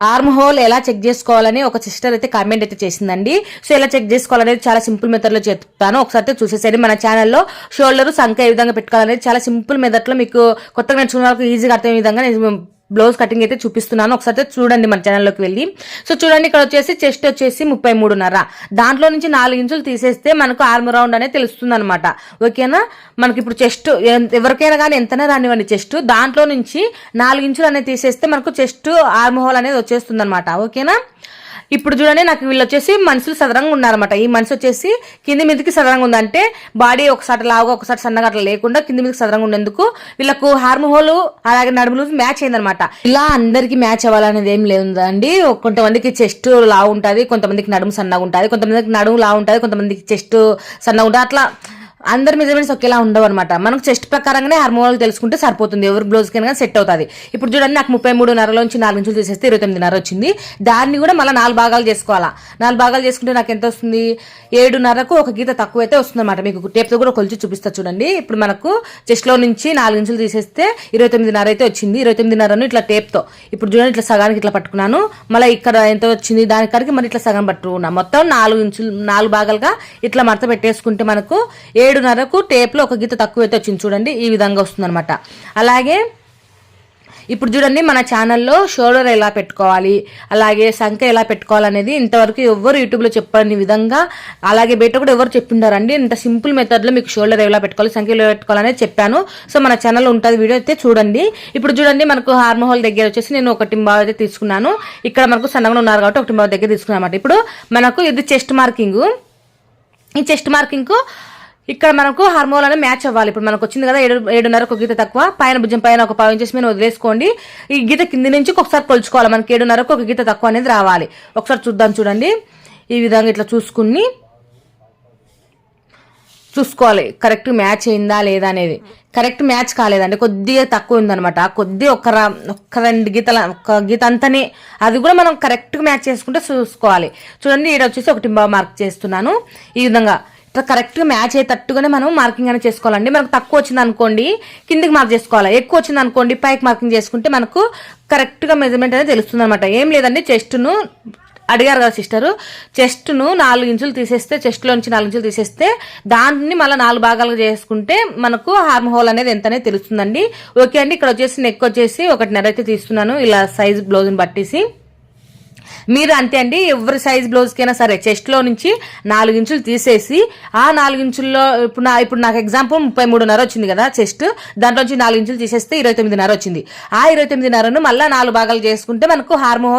Arm whole ఎలా check చేసుకోవాలని ఒక సిస్టర్ అయితే కామెంట్ అయితే చేసిందండి. సో ఎలా చెక్ చేసుకోవాలనేది చాలా సింపుల్ మెథడ్లో చెప్తాను. ఒకసారి అయితే చూసేసేయండి. మన ఛానల్లో షోల్డర్ సంఖ్య ఏ విధంగా పెట్టుకోవాలనేది చాలా సింపుల్ మెథడ్లో మీకు కొత్తగా నేర్చుకున్న వాళ్ళకి ఈజీగా అర్థమయ్యే విధంగా నేను బ్లౌజ్ కటింగ్ అయితే చూపిస్తున్నాను. ఒకసారి అయితే చూడండి మన ఛానల్లోకి వెళ్ళి. సో చూడండి ఇక్కడ వచ్చేసి చెస్ట్ వచ్చేసి ముప్పై మూడున్నర. దాంట్లో నుంచి నాలుగు ఇంచులు తీసేస్తే మనకు ఆర్మ్ రౌండ్ అనేది తెలుస్తుంది అనమాట ఓకేనా? మనకి ఇప్పుడు చెస్ట్ ఎవరికైనా కానీ ఎంతనే రానివ్వండి చెస్ట్. దాంట్లో నుంచి నాలుగు ఇంచులు అనేది తీసేస్తే మనకు చెస్ట్ ఆర్మ్ హోల్ అనేది వచ్చేస్తుంది అనమాట ఓకేనా? ఇప్పుడు చూడండి నాకు వీళ్ళు వచ్చేసి మనుషులు సదరంగా ఉన్నారన్నమాట. ఈ మనిషి వచ్చేసి కింది మీదకి సదరంగా ఉందంటే బాడీ ఒకసారి లావుగా ఒకసారి సన్నగా అట్లా లేకుండా కింది మీదకి సదరంగా ఉండేందుకు వీళ్ళకు హార్మోహోలు అలాగే నడుములు మ్యాచ్ అయిందనమాట ఇలా అందరికి మ్యాచ్ అవ్వాలనేది ఏం లేదండి. కొంతమందికి చెస్ట్ లావు ఉంటుంది కొంతమందికి నడుము సన్నగా ఉంటుంది కొంతమందికి నడుము లావు ఉంటుంది కొంతమందికి చెస్ట్ సన్నగా ఉంటుంది. అట్లా అందరి మెజర్మెంట్స్ ఒకేలా ఉండవు అనమాట మనకు చెస్ట్ ప్రకారంగానే హార్మోనల్ తెలుసుకుంటే సరిపోతుంది. ఎవరు బ్లౌజ్ కైనా సెట్ అవుతుంది. ఇప్పుడు చూడండి నాకు ముప్పై మూడు నుంచి నాలుగు ఇంచులు తీసేస్తే ఇరవై తొమ్మిది నర వచ్చింది. దాన్ని కూడా మళ్ళీ నాలుగు భాగాలు చేసుకోవాలా? నాలుగు భాగాలు చేసుకుంటే నాకు ఎంత వస్తుంది? ఏడున్నరకు ఒక గీత తక్కువ అయితే వస్తుంది అనమాట మీకు టేప్తో కూడా కొలిచి చూపిస్తా చూడండి. ఇప్పుడు మనకు చెస్ట్లో నుంచి నాలుగు ఇంచులు తీసేస్తే ఇరవై తొమ్మిదిన్నర అయితే వచ్చింది. ఇరవై తొమ్మిదిన్నరను ఇట్లా టేప్తో ఇప్పుడు చూడండి ఇట్లా సగానికి ఇట్లా పట్టుకున్నాను. మళ్ళీ ఇక్కడ ఎంత వచ్చింది? దాని కడికి మరి ఇట్లా సగం పట్టుకున్నా. మొత్తం నాలుగు ఇంచులు నాలుగు భాగాలుగా ఇట్లా మడత పెట్టేసుకుంటే మనకు ఏడున్నరకు టేప్లో ఒక గీత తక్కువ అయితే వచ్చింది చూడండి ఈ విధంగా వస్తుంది అలాగే ఇప్పుడు చూడండి మన ఛానల్లో షోల్డర్ ఎలా పెట్టుకోవాలి అలాగే సంఖ్య ఎలా పెట్టుకోవాలనేది ఇంతవరకు ఎవరు యూట్యూబ్లో చెప్పని విధంగా అలాగే బయట కూడా ఎవరు చెప్పిండారండి ఇంత సింపుల్ మెథడ్లో మీకు షోల్డర్ ఎలా పెట్టుకోవాలి సంఖ్య ఎలా పెట్టుకోవాలనేది చెప్పాను. సో మన ఛానల్ ఉంటుంది వీడియో అయితే చూడండి. ఇప్పుడు చూడండి మనకు హార్మోహోల్ దగ్గర వచ్చేసి నేను ఒక టింబావ్ అయితే తీసుకున్నాను. ఇక్కడ మనకు సన్నగా ఉన్నారు కాబట్టి ఒక టింబావ్ దగ్గర తీసుకున్నాను ఇప్పుడు మనకు ఇది చెస్ట్ మార్కింగ్. ఈ చెస్ట్ మార్కింగ్ ఇక్కడ మనకు హార్మోన్ అనేది మ్యాచ్ అవ్వాలి. ఇప్పుడు మనకు వచ్చింది కదా ఏడు ఏడున్నర ఒక గీత తక్కువ. పైన భుజం పైన ఒక పావు ఇంచెస్ మీద వదిలేసుకోండి. ఈ గీత కింది నుంచి ఒకసారి కొలుచుకోవాలి. మనకి ఏడున్నరకు ఒక గీత తక్కువ అనేది రావాలి. ఒకసారి చూద్దాం చూడండి. ఈ విధంగా ఇట్లా చూసుకుని చూసుకోవాలి. కరెక్ట్ మ్యాచ్ అయిందా లేదా అనేది. కరెక్ట్ మ్యాచ్ కాలేదండి. కొద్దిగా తక్కువ ఉందనమాట కొద్ది ఒక ఒక్క రెండు గీతల ఒక గీత అంతనే. అది కూడా మనం కరెక్ట్ మ్యాచ్ చేసుకుంటే చూసుకోవాలి. చూడండి ఈడ వచ్చేసి ఒకటి మార్క్ చేస్తున్నాను. ఈ విధంగా కరెక్ట్గా మ్యాచ్ అయ్యేటట్టుగానే మనం మార్కింగ్ అనేది చేసుకోవాలండి. మనకు తక్కువ వచ్చింది అనుకోండి కిందికి మార్క్ చేసుకోవాలి. ఎక్కువ వచ్చింది అనుకోండి పైకి మార్కింగ్ చేసుకుంటే మనకు కరెక్ట్గా మెజర్మెంట్ అనేది తెలుస్తుంది అనమాట ఏం లేదండి చెస్ట్ను అడిగారు కదా సిస్టర్ చెస్ట్ను నాలుగు ఇంచులు తీసేస్తే చెస్ట్లో నుంచి నాలుగు ఇంచులు తీసేస్తే దాన్ని మళ్ళీ నాలుగు భాగాలుగా చేసుకుంటే మనకు హార్మ్ హోల్ అనేది ఎంతనే తెలుస్తుందండి. ఓకే అండి ఇక్కడ వచ్చేసి నెక్ వచ్చేసి ఒకటిన్నర అయితే తీస్తున్నాను. ఇలా సైజ్ బ్లౌజ్ని పట్టేసి మీరు అంతే అండి ఎవరి సైజ్ బ్లౌజ్కైనా సరే చెస్ట్లో నుంచి నాలుగు ఇంచులు తీసేసి ఆ నాలుగు ఇంచుల్లో ఇప్పుడు నా ఇప్పుడు నాకు ఎగ్జాంపుల్ ముప్పై మూడున్నర వచ్చింది కదా చెస్ట్ దాంట్లో నుంచి నాలుగు ఇంచులు తీసేస్తే ఇరవై తొమ్మిదిన్నర వచ్చింది. ఆ ఇరవై తొమ్మిదిన్నరను మళ్ళీ నాలుగు భాగాలు చేసుకుంటే మనకు హార్మోహోల్